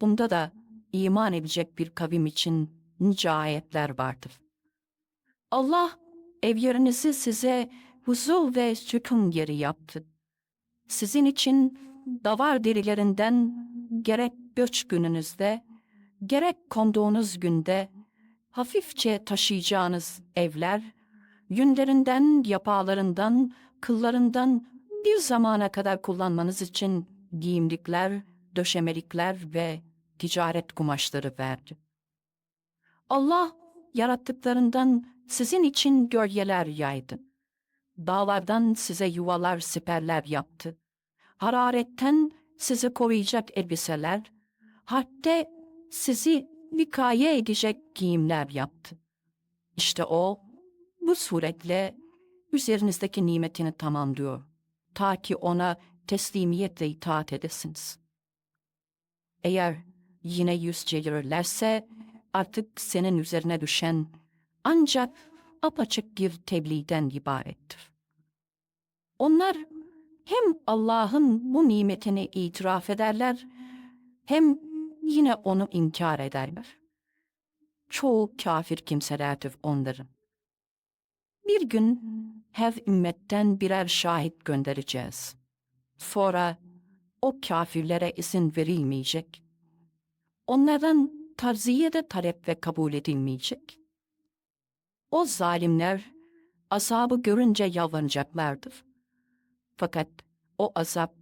Bunda da iman edecek bir kavim için nice ayetler vardır. Allah evlerinizi size huzur ve sükun yeri yaptı. Sizin için davar derilerinden gerek göç gününüzde, gerek konduğunuz günde hafifçe taşıyacağınız evler, yünlerinden, yapalarından, kıllarından bir zamana kadar kullanmanız için giyimlikler, döşemelikler ve ticaret kumaşları verdi. Allah yarattıklarından sizin için gölgeler yaydı. Dağlardan size yuvalar, siperler yaptı. Hararetten sizi koruyacak elbiseler, hatta sizi vikaye edecek giyimler yaptı. İşte o, bu suretle üzerinizdeki nimetini tamamlıyor. Ta ki ona teslimiyetle itaat edesiniz. Eğer yine yüz çevirirlerse artık senin üzerine düşen ancak apaçık bir tebliğden ibarettir. Onlar hem Allah'ın bu nimetini itiraf ederler hem yine onu inkar ederler. Çoğu kafir kimselerdir onların. Bir gün her ümmetten birer şahit göndereceğiz. Sonra o kafirlere izin verilmeyecek. Onlardan tavsiye de talep ve kabul edilmeyecek. O zalimler azabı görünce yalvaracaklardır. Fakat o azap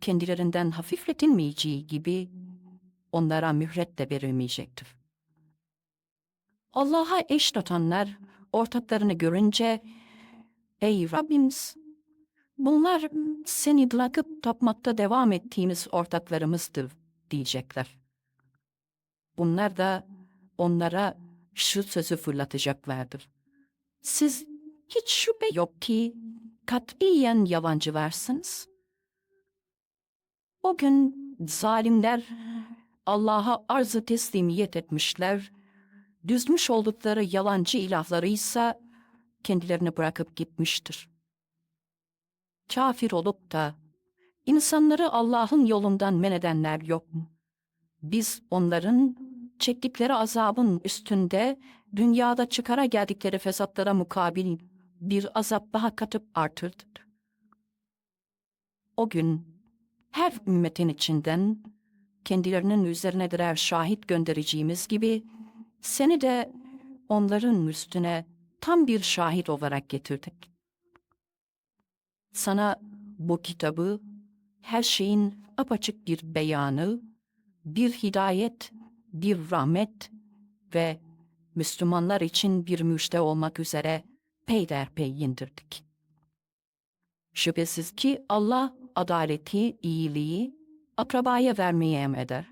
kendilerinden hafifletilmeyeceği gibi onlara mühlet de verilmeyecektir. Allah'a eş tutanlar ortaklarını görünce Ey Rabbimiz! Bunlar seni bırakıp tapmakta devam ettiğimiz ortaklarımızdır diyecekler. Bunlar da onlara şu sözü fırlatacaklardır. Siz hiç şüphe yok ki katiyen yabancı varsınız. O gün zalimler Allah'a arzı teslimiyet etmişler, düzmüş oldukları yalancı ilahları ise kendilerini bırakıp gitmiştir. Kafir olup da insanları Allah'ın yolundan men edenler yok mu? Biz onların çektikleri azabın üstünde dünyada çıkara geldikleri fesatlara mukabil bir azap daha katıp artırdık. O gün her ümmetin içinden kendilerinin üzerine birer şahit göndereceğimiz gibi seni de onların üstüne tam bir şahit olarak getirdik. Sana bu kitabı her şeyin apaçık bir beyanı, bir hidayet, bir rahmet ve Müslümanlar için bir müjde olmak üzere peyderpey indirdik. Şüphesiz ki Allah adaleti, iyiliği akrabaya vermeyi emreder.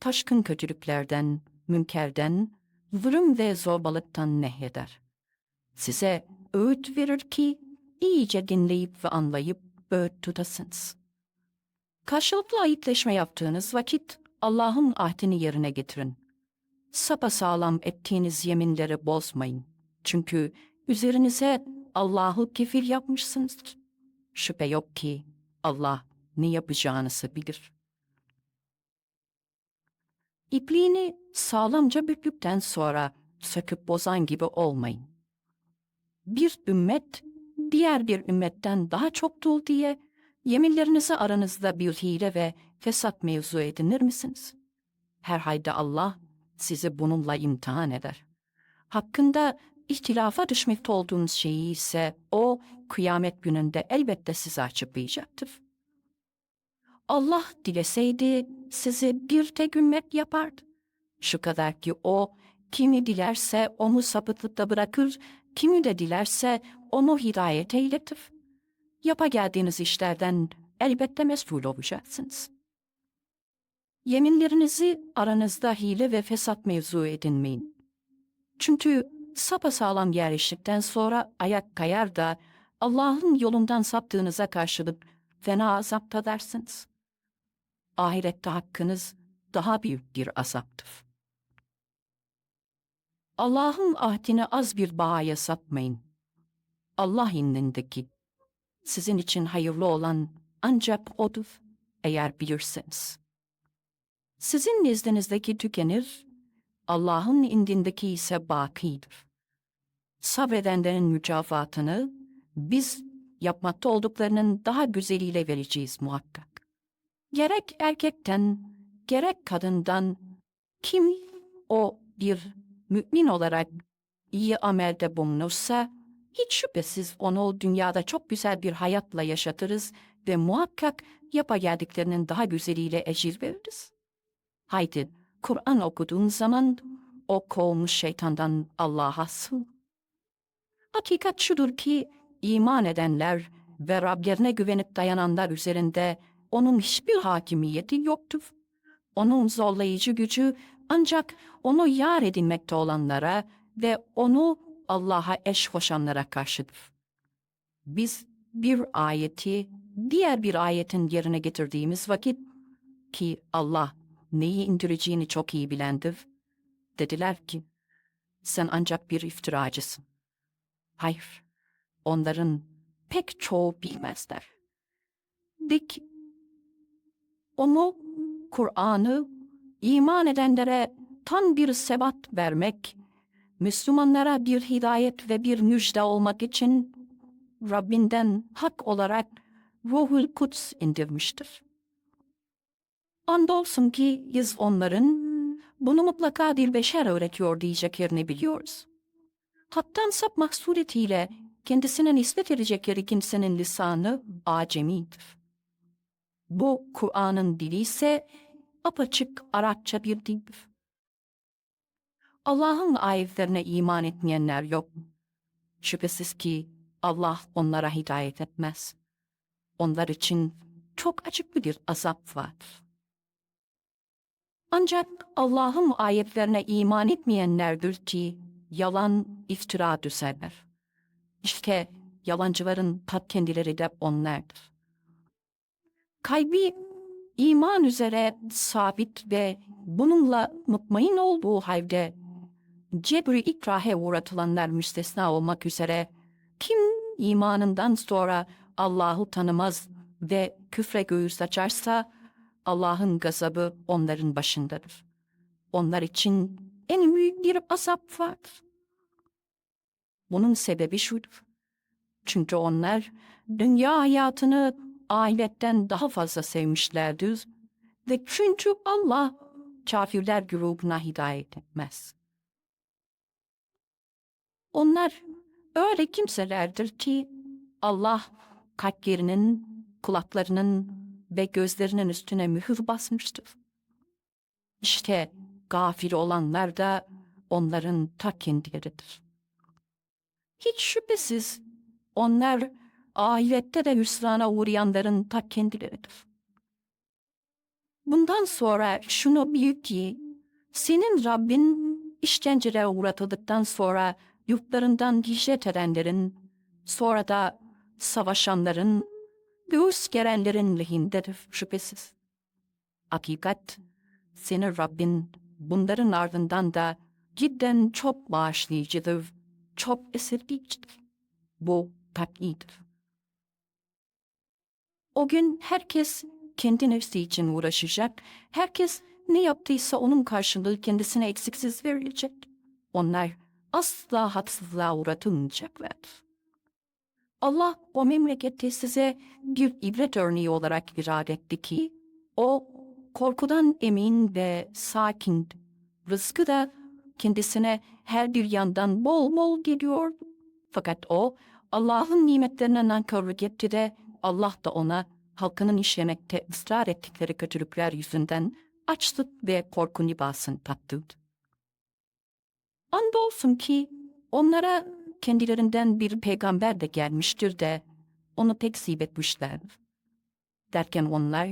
Taşkın kötülüklerden, münkerden, zulüm ve zorbalıktan nehyeder. Size öğüt verir ki iyice dinleyip ve anlayıp öğüt tutasınız. Karşılıklı ayıpleşme yaptığınız vakit Allah'ın ahdini yerine getirin. Sapasağlam ettiğiniz yeminleri bozmayın. Çünkü üzerinize Allah'ı kefil yapmışsınızdır. Şüphe yok ki Allah ne yapacağınızı bilir. İpliğini sağlamca büklükten sonra söküp bozan gibi olmayın. Bir ümmet diğer bir ümmetten daha çoktul diye yeminlerinizi aranızda bir hile ve fesat mevzu edinir misiniz? Herhalde Allah sizi bununla imtihan eder. Hakkında ihtilafa düşmekte olduğunuz şeyi ise o kıyamet gününde elbette size açıklayacaktır. Allah dileseydi sizi bir tek ümmet yapardı. Şu kadar ki o kimi dilerse onu sapıtlıkta bırakır, kimi de dilerse onu hidayet eyletir. Yapa geldiğiniz işlerden elbette mesul olacaksınız. Yeminlerinizi aranızda hile ve fesat mevzu edinmeyin. Çünkü sapasağlam yerleştikten sonra ayak kayar da Allah'ın yolundan saptığınıza karşılık fena azap tadarsınız. Ahirette hakkınız daha büyük bir azaptır. Allah'ın ahdini az bir bağaya satmayın. Allah indindeki sizin için hayırlı olan ancak odur eğer bilirseniz. Sizin nezdinizdeki tükenir, Allah'ın indindeki ise bakidir. Sabredenlerin mücafatını biz yapmakta olduklarının daha güzeliyle vereceğiz muhakkak. Gerek erkekten, gerek kadından kim o bir mümin olarak iyi amelde bulunursa, hiç şüphesiz onu dünyada çok güzel bir hayatla yaşatırız ve muhakkak yapa geldiklerinin daha güzeliyle ecir veririz. Haydi Kur'an okuduğun zaman o kovmuş şeytandan Allah'a sığın. Hakikat şudur ki iman edenler ve Rablerine güvenip dayananlar üzerinde onun hiçbir hakimiyeti yoktur. Onun zorlayıcı gücü ancak onu yar edinmekte olanlara ve onu Allah'a eş koşanlara karşıdır. Biz bir ayeti diğer bir ayetin yerine getirdiğimiz vakit ki Allah neyi indireceğini çok iyi bilendir, dediler ki sen ancak bir iftiracısın. Hayır, onların pek çoğu bilmezler. Dik, onu, Kur'an'ı iman edenlere tam bir sebat vermek, Müslümanlara bir hidayet ve bir müjde olmak için Rabbinden hak olarak Ruhul Kuds indirmiştir. Andolsun ki biz onların bunu mutlaka bir beşer öğretiyor diyeceklerini biliyoruz. Hattan sapmak suretiyle kendisine nispet edecekleri kimsenin lisanı acemidir. Bu Kur'an'ın dili ise apaçık Arapça bir dildir. Allah'ın ayetlerine iman etmeyenler yok. Şüphesiz ki Allah onlara hidayet etmez. Onlar için çok acıklı bir azap vardır. Ancak Allah'ın ayetlerine iman etmeyenlerdir ki yalan iftira düzerler. İşte yalancıların pat kendileri de onlardır. Kalbi iman üzere sabit ve bununla mutmain olduğu halde cebri ikrahe uğratılanlar müstesna olmak üzere kim imanından sonra Allah'ı tanımaz ve küfre göğüs açarsa Allah'ın gazabı onların başındadır. Onlar için en büyük bir azap vardır. Bunun sebebi şudur. Çünkü onlar dünya hayatını ahiretten daha fazla sevmişlerdir ve çünkü Allah kafirler grubuna hidayet etmez. Onlar öyle kimselerdir ki Allah kalplerinin, kulaklarının ve gözlerinin üstüne mühür basmıştır. İşte gafil olanlar da onların ta kendileridir. Hiç şüphesiz onlar ahirette de hüsrana uğrayanların ta kendileridir. Bundan sonra şunu bil ki, senin Rabbin işkencelere uğratıldıktan sonra yurtlarından hicret edenlerin, sonra da savaşanların, göğüs gerenlerin lehindedir şüphesiz. Hakikat, senin Rabbin bunların ardından da cidden çok bağışlayıcıdır, çok esirgeyicidir. Bu tabiidir. O gün herkes kendi nefsi için uğraşacak, herkes ne yaptıysa onun karşılığı kendisine eksiksiz verilecek. Onlar asla haksızlığa uğratılmayacaklardır. Allah o memleketi size bir ibret örneği olarak irade etti ki, o korkudan emin ve sakin, rızkı da kendisine her bir yandan bol bol geliyor. Fakat o Allah'ın nimetlerine nankörlük etti de Allah da ona halkının işlemekte ısrar ettikleri kötülükler yüzünden açlık ve korku libasını tattırdı. Andolsun ki onlara kendilerinden bir peygamber de gelmiştir de onu tekzip etmişler. Derken onlar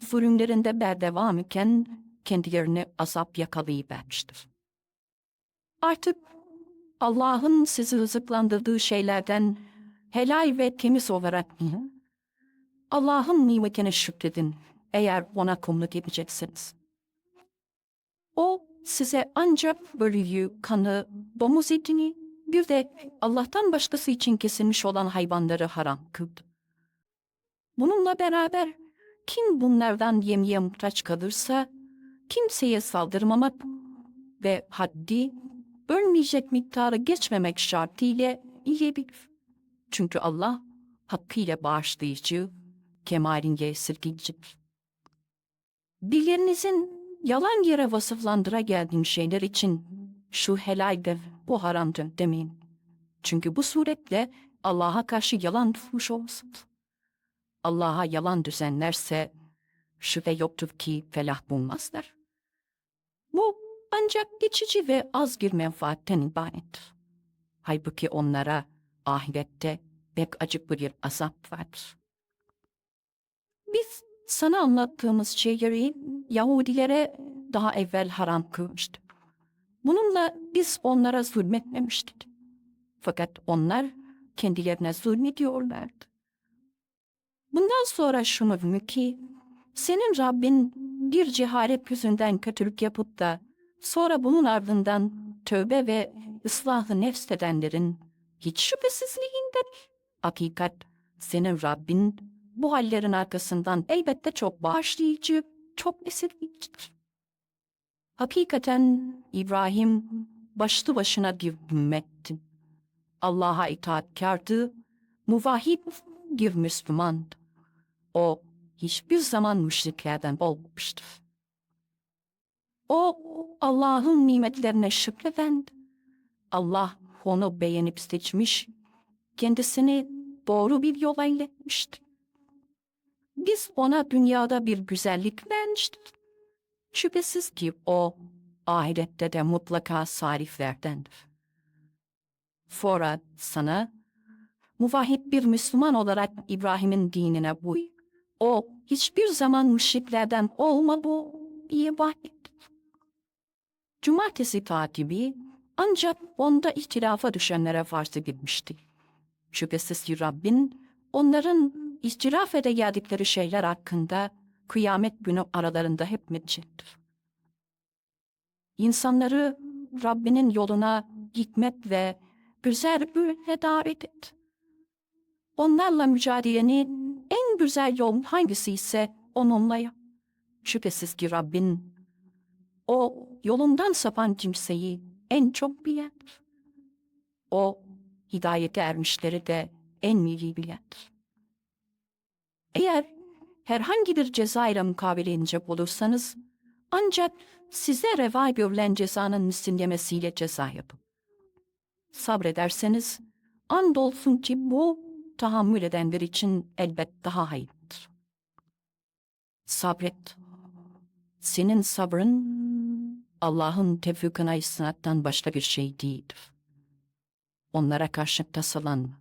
zulümlerinde berdevam iken kendilerini azap yakalayıvermiştir. Artık Allah'ın sizi rızıklandırdığı şeylerden helal ve temiz olarak? Allah'ın nimetine şükredin eğer ona kumluk edeceksiniz. O size ancak bölüyü, kanı, domuz etini, bir de Allah'tan başkası için kesilmiş olan hayvanları haram kıldı. Bununla beraber kim bunlardan yemeye muhtaç kalırsa, kimseye saldırmamak ve haddi ölmeyecek miktarı geçmemek şartıyla yiyebilir. Çünkü Allah hakkıyla bağışlayıcı, kemalince esirgeyicidir. Dillerinizin yalan yere vasıflandıra geldiğin şeyler için şu helaldir, bu haramdır demeyin. Çünkü bu suretle Allah'a karşı yalan tutmuş olursunuz. Allah'a yalan düzenlerse şüphe yoktur ki felah bulmazlar. Bu ancak geçici ve az bir menfaatten ibarettir. Halbuki onlara ahirette pek acıklı bir azap vardır. Biz sana anlattığımız şeyleri Yahudilere daha evvel haram kılmıştık. Bununla biz onlara zulmetmemiştik. Fakat onlar kendilerine zulmediyorlardı. Bundan sonra şunu bil ki, senin Rabbin bir cehalet yüzünden kötülük yapıp da sonra bunun ardından tövbe ve ıslahı nefs edenlerin hiç şüphesizliğindedir. Hakikat senin Rabbin bu hallerin arkasından elbette çok bağışlayıcı, çok esirgeyicidir. Hakikaten İbrahim başlı başına bir ümmetti. Allah'a itaatkardı, muvahhid bir Müslümandı. O hiçbir zaman müşriklerden olmamıştır. O Allah'ın nimetlerine şükredendi. Allah onu beğenip seçmiş, kendisini doğru bir yola iletmişti. Biz ona dünyada bir güzellik vermiştik. Şüphesiz ki o ahirette de mutlaka salihlerdendir. Sonra sana muvahhid bir Müslüman olarak İbrahim'in dinine uy. O hiçbir zaman müşriklerden olma bu ibadet. Cumartesi takibi ancak onda ihtilafa düşenlere farz edilmişti. Şüphesiz ki Rabbin onların istilaf ede geldikleri şeyler hakkında kıyamet günü aralarında hep müdcettir. İnsanları Rabbinin yoluna hikmet ve güzel bir davet et. Onlarla mücadelenin en güzel yol hangisi ise onunla yap. Şüphesiz ki Rabbin o yolundan sapan kimseyi en çok bilendir. O hidayete ermişleri de en iyi bilendir. Eğer herhangi bir ceza ile mukabele olursanız ancak size reva görülen cezanın misinlemesiyle ceza yapın. Sabrederseniz andolsun ki bu tahammül edenler için elbet daha hayırlıdır. Sabret. Senin sabrın Allah'ın tevfikine istinattan başka bir şey değildir. Onlara karşı tasalanma.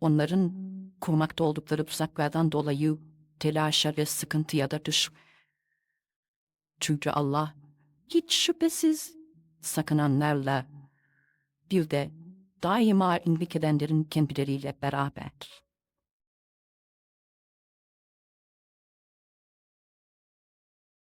Onların kurmakta oldukları tuzaklardan dolayı telaşa ve sıkıntıya da düşme. Çünkü Allah hiç şüphesiz sakınanlarla bir de daima inlik edenlerin kendileriyle beraberdir.